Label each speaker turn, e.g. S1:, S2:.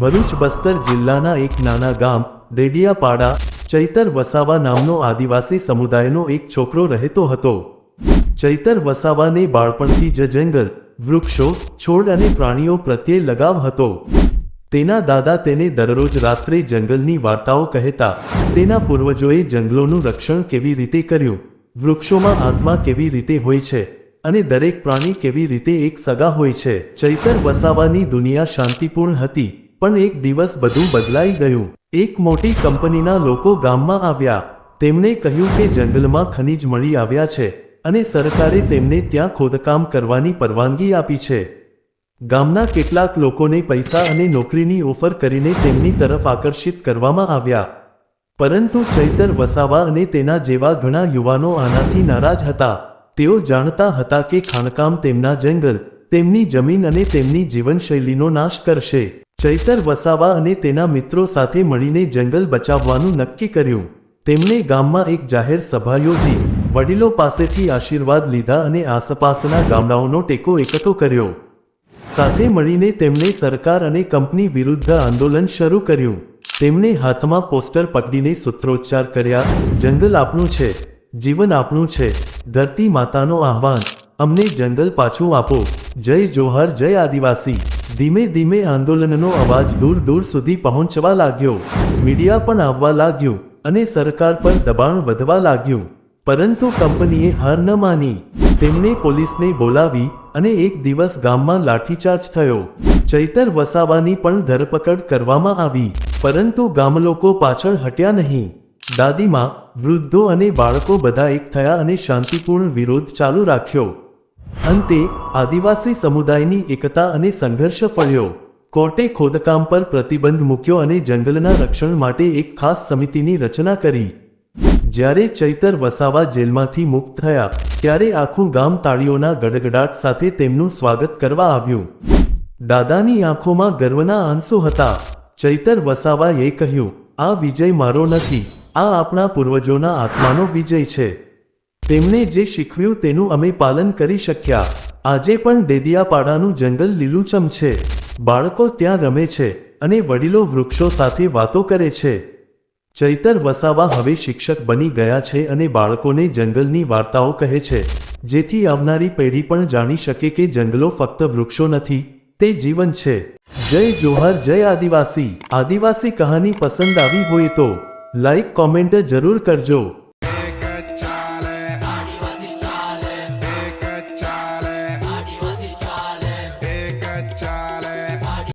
S1: ભરૂચ બસ્તર જિલ્લાના એક નાના ગામ, દેડિયાપાડા, ચૈતર વસાવા નામનો આદિવાસી સમુદાયનો એક છોકરો રહેતો હતો. ચૈતર વસાવાને બાળપણથી જ જંગલ, વૃક્ષો, છોડ અને પ્રાણીઓ પ્રત્યે લગાવ હતો. તેના દાદા તેને દરરોજ રાત્રે જંગલની વાર્તાઓ કહેતા, તેના પૂર્વજોએ જંગલોનું રક્ષણ કેવી રીતે કર્યું? વૃક્ષોમાં આત્મા કેવી રીતે હોય છે? અને દરેક પ્રાણી કેવી રીતે એક સગા હોય છે. ચૈતર વસાવાની દુનિયા શાંતિપૂર્ણ હતી, પણ એક દિવસ બધું બદલાઈ ગયું. એક મોટી કંપનીના લોકો ગામમાં આવ્યા. તેમણે કહ્યું કે જંગલમાં ખનિજ મળી આવ્યા છે અને સરકારે તેમને ત્યાં ખોદકામ કરવાની પરવાનગી આપી છે. ગામના કેટલાક લોકોને પૈસા અને નોકરીની ઓફર કરીને તેમની તરફ આકર્ષિત કરવામાં આવ્યા. પરંતુ ચૈતર વસાવા અને તેના જેવા ઘણા યુવાનો આનાથી નારાજ હતા. તેઓ જાણતા હતા કે ખાણકામ તેમના જંગલ, તેમની જમીન અને તેમની જીવનશૈલીનો નાશ કરશે. ચૈતર વસાવા અને તેના મિત્રો સાથે મળીને જંગલ બચાવવાનું નક્કી કર્યું. તેમણે ગામમાં એક જાહેર સભા યોજી, વડીલો પાસેથી આશીર્વાદ લીધા અને આસપાસના ગામડાઓનો ટેકો એકઠો કર્યો. સાથે મળીને તેમણે સરકાર અને કંપની વિરુદ્ધ આંદોલન શરૂ કર્યું. તેમણે હાથમાં પોસ્ટર પકડીને સૂત્રોચ્ચાર કર્યા, જંગલ આપણું છે. જીવન આપણું છે. ધરતી માતાનો આહવાન. અમને જંગલ પાછું આપો. જય જોહર, જય આદિવાસી. ધીમે ધીમે આંદોલનનો અવાજ દૂર દૂર સુધી પહોંચવા લાગ્યો. મીડિયા પણ આવવા લાગ્યું અને સરકાર પર દબાણ વધવા લાગ્યું. પરંતુ કંપનીએ હાર ન માની. તેમણે પોલીસને બોલાવી અને એક દિવસ ગામમાં લાઠીચાર્જ થયો. ચૈતર વસાવાની પણ ધરપકડ કરવામાં આવી. પરંતુ ગામલોકો પાછળ હટ્યા નહીં. દાદીમાં વૃદ્ધો અને બાળકો બધા એક થયા અને શાંતિપૂર્ણ વિરોધ ચાલુ રાખ્યો. અંતે આદિવાસી સમુદાયની એકતા અને સંઘર્ષ ફળ્યો. કોર્ટે ખોદકામ પર પ્રતિબંધ મૂક્યો અને જંગલના રક્ષણ માટે એક ખાસ સમિતિની રચના કરી. જ્યારે ચૈતર વસાવા જેલમાંથી મુક્ત થયા, ત્યારે આખું ગામ તાળીઓના ગડગડાટ સાથે તેમનું સ્વાગત કરવા આવ્યું. દાદાની આંખોમાં ગર્વના આંસુ હતા. ચૈતર વસાવાએ કહ્યું, આ વિજય મારો નથી. આ આપણા પૂર્વજોના આત્માનો વિજય છે. તેમણે જે શીખવ્યું તેનું અમે પાલન કરી શક્યા. આજે પણ દેદિયાપાડાનું જંગલ લીલુંછમ છે. બાળકો ત્યાં રમે છે અને વડીલો વૃક્ષો સાથે વાતો કરે છે. ચૈતર વસાવા હવે શિક્ષક બની ગયા છે અને બાળકોને જંગલની વાર્તાઓ કહે છે. જેથી આવનારી પેઢી પણ જાણી શકે કે જંગલો ફક્ત વૃક્ષો નથી, તે જીવન છે. જય જોહર, જય આદિવાસી. આદિવાસી કહાની પસંદ આવી હોય તો લાઈક કોમેન્ટ જરૂર કરજો.